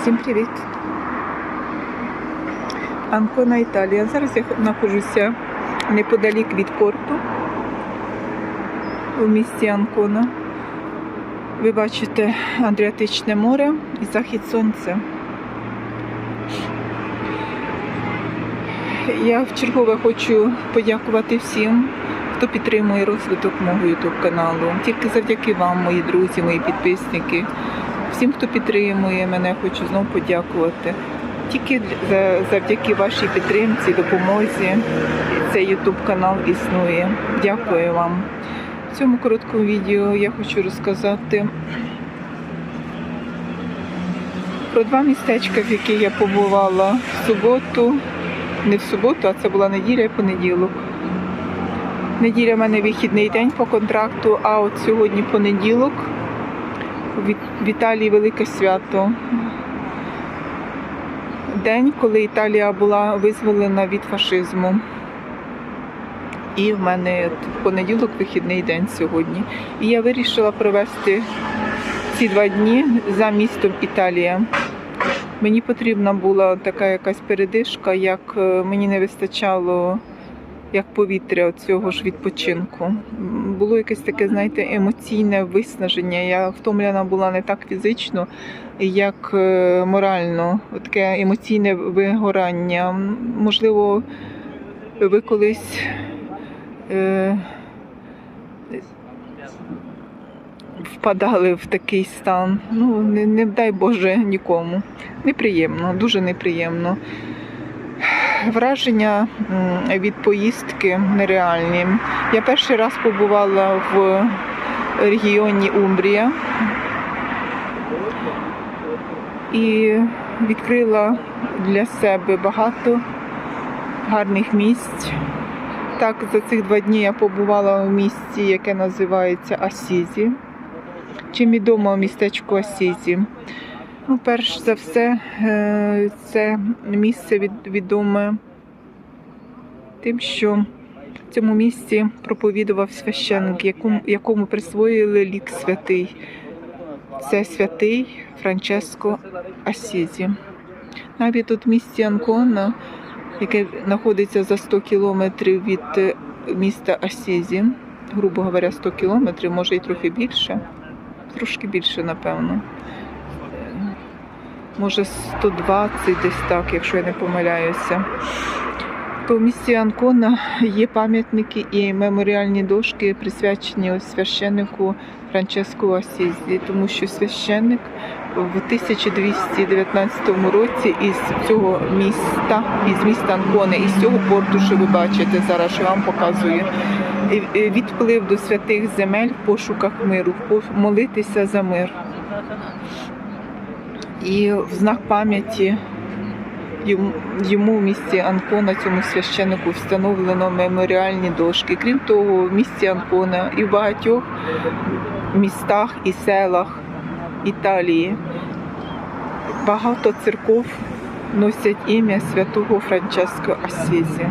Всім привіт! Анкона Італія. Зараз я знаходжуся неподалік від порту у місті Анкона. Ви бачите Адріатичне море і захід сонця. Я вчергове хочу подякувати всім, хто підтримує розвиток мого YouTube каналу. Тільки завдяки вам, мої друзі, мої підписники. Всім, хто підтримує мене, хочу знову подякувати. Тільки завдяки вашій підтримці, допомозі цей YouTube канал існує. Дякую вам. В цьому короткому відео я хочу розказати про два містечка, в які я побувала в суботу. Не в суботу, а це була неділя і понеділок. Неділя в мене вихідний день по контракту, а от сьогодні понеділок. В Італії велике свято. День, коли Італія була визволена від фашизму. І в мене понеділок вихідний день сьогодні. І я вирішила провести ці два дні за містом Італія. Мені потрібна була така якась передишка, як е, мені не вистачало як повітря цього ж відпочинку. Було якесь таке, знаєте, емоційне виснаження. Я втомлена була не так фізично, як е, морально. Таке емоційне вигорання. Можливо, ви колись. Е, Впадали в такий стан. Ну, не, не дай Боже нікому. Неприємно, дуже неприємно. Враження від поїздки нереальні. Я перший раз побувала в регіоні Умбрія і відкрила для себе багато гарних місць. Так, за цих два дні я побувала в місті, яке називається Асізі. Чим відомо містечко Асізі? Ну, перш за все, е, це місце від- відоме тим, що в цьому місці проповідував священник, якому, якому присвоїли лік святий. Це святий Франческо Асізі. Навіть тут в місті Анкона, яке знаходиться за 100 кілометрів від е, міста Асізі, грубо говоря, 100 кілометрів, може і трохи більше, трошки більше, напевно. Може 120 десь так, якщо я не помиляюся. То в місті Анкона є пам'ятники і меморіальні дошки, присвячені священнику Франческу Асізі, тому що священник в 1219 році із цього міста, із міста Анкони, із цього порту, що ви бачите зараз, що вам показую, відплив до святих земель в пошуках миру, молитися за мир. І в знак пам'яті йому, в місті Анкона, цьому священнику, встановлено меморіальні дошки. Крім того, в місті Анкона і в багатьох містах і селах Італії багато церков носять ім'я святого Франческо Асізі.